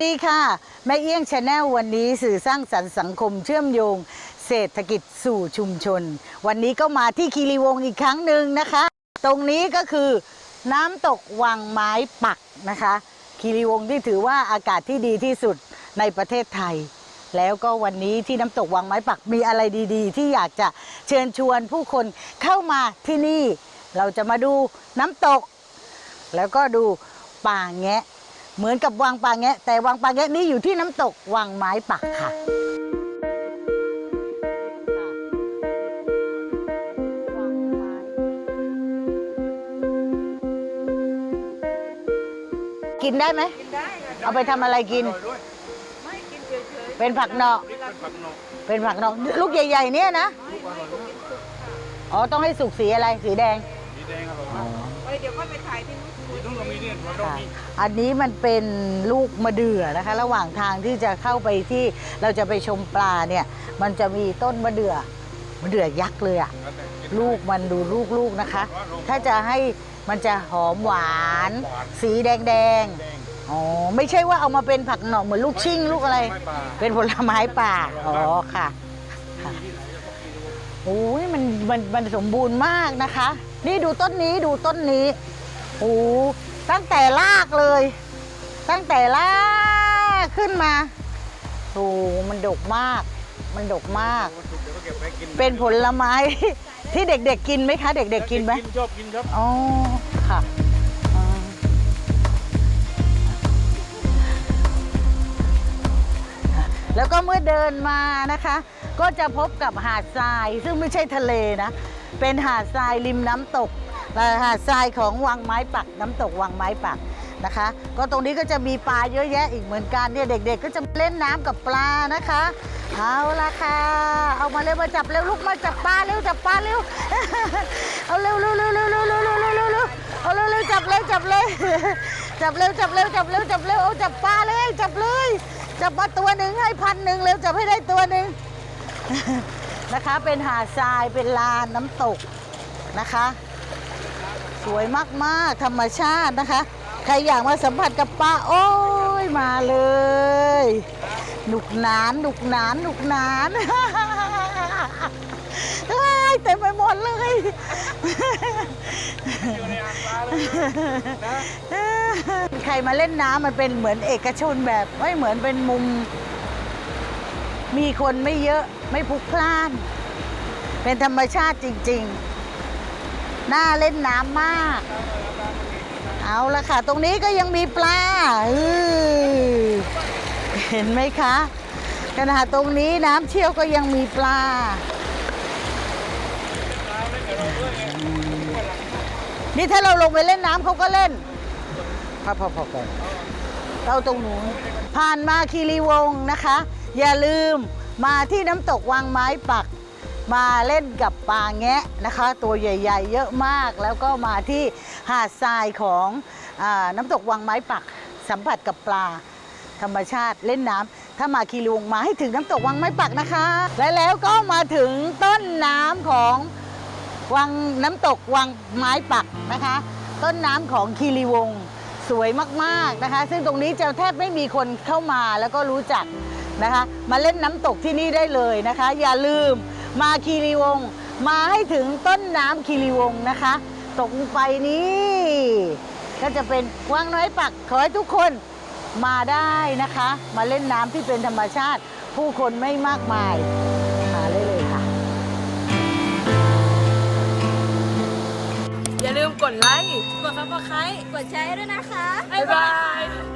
ค่ะแม่เอี้ยงชาแนลวันนี้สื่อสร้างสรรค์สังคมเชื่อมโยง เศรษฐกิจสู่ชุมชน วันนี้ก็มาที่คีรีวงอีกครั้งหนึ่งนะคะ ตรงนี้ก็คือน้ำตกวังไม้ปักนะคะ คีรีวงที่ถือว่าอากาศที่ดีที่สุดในประเทศไทย แล้วก็วันนี้ที่น้ำตกวังไม้ปักมีอะไรดีๆ ที่อยากจะเชิญชวนผู้คนเข้ามาที่นี่ เราจะมาดูน้ำตก แล้วก็ดูป่าแงะ เหมือนกับวังป่าแงะ แต่วังป่าแงะนี้อยู่ที่น้ำตกวังไม้ปักค่ะ กินได้ไหม กินได้ค่ะเอาไปทำอะไรกินไม่กินเฉยเป็นผักเนาะๆเวลากินเป็นผักเนาะลูกใหญ่ ๆ เนี่ยนะ ไม่ไม่กินสุกค่ะอ๋อ ต้องให้สุกสีอะไร สีแดง สีแดงอร่อยมาก ไปเดี๋ยวก็ไปถ่ายที่นู้น มีต้องมีเนี่ยเราต้องค่ะมีอันนี้มันเป็นลูกมะเดื่อนะคะ ระหว่างทางที่จะเข้าไปที่เราจะไปชมปลาเนี่ย มันจะมีต้นมะเดื่อมะเดื่อยักษ์เลยอะลูกมันดูลูกๆนะคะ ถ้าจะให้มันจะหอมหวาน สีแดงแดงๆอ๋อไม่ใช่ว่าเอามาเป็นผักหน่อเหมือนลูกชิ่งลูกอะไรไม้ป่าเป็นผลไม้ป่าอ๋อค่ะค่ะโอ้ยมันมันมันสมบูรณ์มากนะคะ นี่ดูต้นนี้ดูต้นนี้ โอ้ตั้งแต่รากเลย ตั้งแต่รากขึ้นมาโอ้มันดกมาก มันดกมากวันศุกร์เดี๋ยวก็เก็บไว้กินเป็นผลไม้ ที่เด็กๆกินไหมคะ เด็กๆกินไหมชอบกินครับอ๋อค่ะอ๋อแล้วก็เมื่อเดินมานะคะ ก็จะพบกับหาดทรายซึ่งไม่ใช่ทะเลนะ เป็นหาดทรายริมน้ำตก เอ่อหาดทรายของวังไม้ปักน้ำตกวังไม้ปักนะคะ ก็ตรงนี้ก็จะมีปลาเยอะแยะอีกเหมือนกันเนี่ยเด็ก ๆ ก็จะเล่นน้ำกับปลานะคะ เอาละค่ะ เอามาเร็วมาจับเร็วลูกมาจับปลาเร็วจับปลาเร็วเอาเร็วเร็วเร็วเร็วเร็วเร็วเร็วเร็วเร็วเร็วเอาเร็วเร็วจับเลยจับเลยจับเร็วจับเร็วจับเร็วจับเร็วเอาจับปลาเลยจับเลยจับมาตัวหนึ่งให้พันหนึ่งเร็วจับให้ได้ตัวหนึ่งนะคะ เป็นหาดทรายเป็นลานน้ำตกนะคะ สวยมากๆ ธรรมชาตินะคะ ใครอยากมาสัมผัสกับปลาโอ้ยมาเลยหนุกหนานหนุกหนานหนุกหนานเฮ้ยเต็มไปหมดเลยในอ่างปลาเลยนะใครมาเล่นน้ำมันเป็นเหมือนเอกชนแบบไม่เหมือนเป็นมุม มีคนไม่เยอะไม่พลุกพล่าน เป็นธรรมชาติจริง ๆ น่าเล่นน้ำมาก เอาละค่ะ ตรงนี้ก็ยังมีปลาเห็นไหมคะขณะตรงนี้น้ำเชี่ยวก็ยังมีปลา นี่ถ้าเราลงไปเล่นน้ำเขาก็เล่นพอพอพอพอเราตรงนู้นผ่านมาคีรีวงนะคะ อย่าลืมมาที่น้ำตกวังไม้ปัก มาเล่นกับปลาแงะนะคะ ตัวใหญ่ ๆ เยอะมากแล้วก็มาที่หาดทรายของอน้ำตกวังไม้ปักสัมผัสกับปลาธรรมชาติเล่นน้ำถ้ามาคีรีวงมาให้ถึงน้ำตกวังไม้ปักนะคะ และแล้วก็มาถึงต้นน้ำของวังน้ำตกวังไม้ปักนะคะ ต้นน้ำของคีรีวงสวยมากๆนะคะ ซึ่งตรงนี้จะแทบไม่มีคนเข้ามาแล้วก็รู้จักนะคะ มาเล่นน้ำตกที่นี่ได้เลยนะคะ อย่าลืม มาคีรีวงศ์มาให้ถึงต้นน้ำคีรีวงศ์นะคะ ตกลงไปนี้ก็จะเป็นวังน้อยปักขอให้ทุกคนมาได้นะคะ มาเล่นน้ำที่เป็นธรรมชาติ ผู้คนไม่มากมาย มาเลยเลยค่ะ อย่าลืมกดไลค์ กดซับสไครต์กดแชร์ด้วยนะคะ บ๊ายบาย